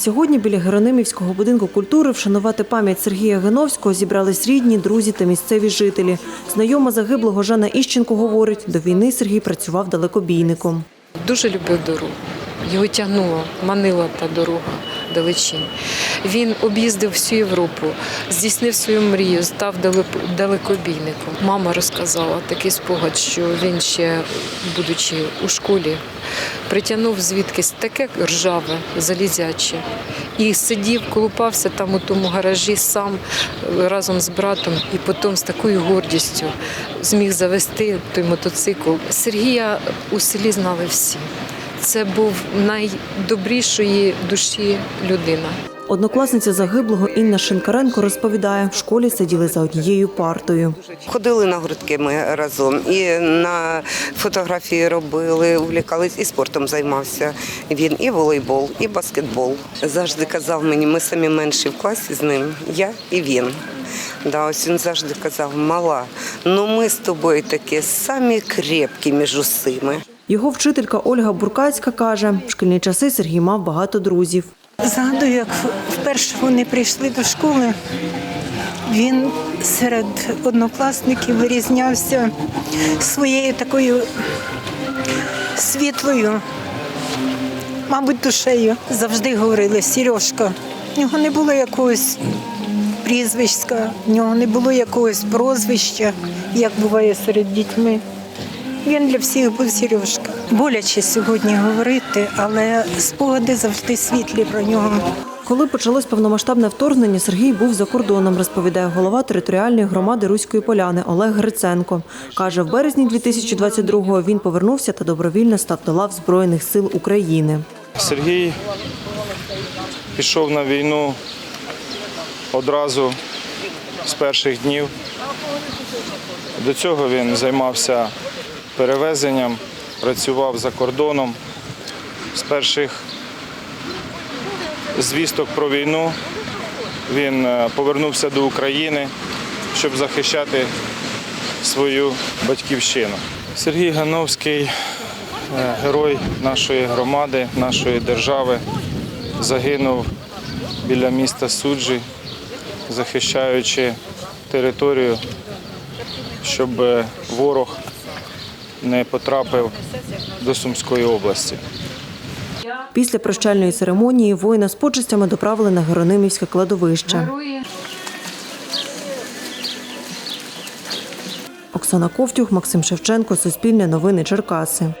Сьогодні біля Геронимівського будинку культури вшанувати пам'ять Сергія Геновського зібрались рідні, друзі та місцеві жителі. Знайома загиблого Жанна Іщенко говорить, до війни Сергій працював далекобійником. Дуже любив дорогу. Його тягнуло, манила та дорога далечінь. Він об'їздив всю Європу, здійснив свою мрію, став далеко- далекобійником. Мама розказала такий спогад, що він ще, будучи у школі, притягнув звідкись таке ржаве, залізяче. І сидів, колупався там у тому гаражі сам е, разом з братом, і потім з такою гордістю зміг завести той мотоцикл. Сергія у селі знали всі. Це був найдобрішої душі людина. Однокласниця загиблого Інна Шинкаренко розповідає, в школі сиділи за однією партою. Ходили на гуртки ми разом, і на фотографії робили, увлікались, і спортом займався. Він і волейбол, і баскетбол. Завжди казав мені, ми самі менші в класі з ним, я і він. Да, ось він завжди казав, мала, ну ми з тобою такі самі крепкі між усіми. Його вчителька Ольга Буркацька каже, в шкільні часи Сергій мав багато друзів. Згадую, як вперше вони прийшли до школи. Він серед однокласників вирізнявся своєю такою світлою, мабуть, душею. Завжди говорили Сережка. В нього не було якогось прізвиська, в нього не було якогось прозвища, як буває серед дітьми. Він для всіх був Сережка. Боляче сьогодні говорити, але спогади завжди світлі про нього. Коли почалось повномасштабне вторгнення, Сергій був за кордоном, розповідає голова територіальної громади Руської поляни Олег Гриценко. Каже, в березні 2022-го він повернувся та добровільно став до лав Збройних сил України. Сергій пішов на війну одразу з перших днів. До цього він займався перевезенням, працював за кордоном. З перших звісток про війну він е, повернувся до України, щоб захищати свою батьківщину. Сергій Гановський е, герой нашої громади, нашої держави, загинув біля міста Суджі, захищаючи територію, щоб е, ворог не потрапив до Сумської області. Після прощальної церемонії воїна з почестями доправили на Геронимівське кладовище. Оксана Ковтюх, Максим Шевченко, Суспільне новини Черкаси.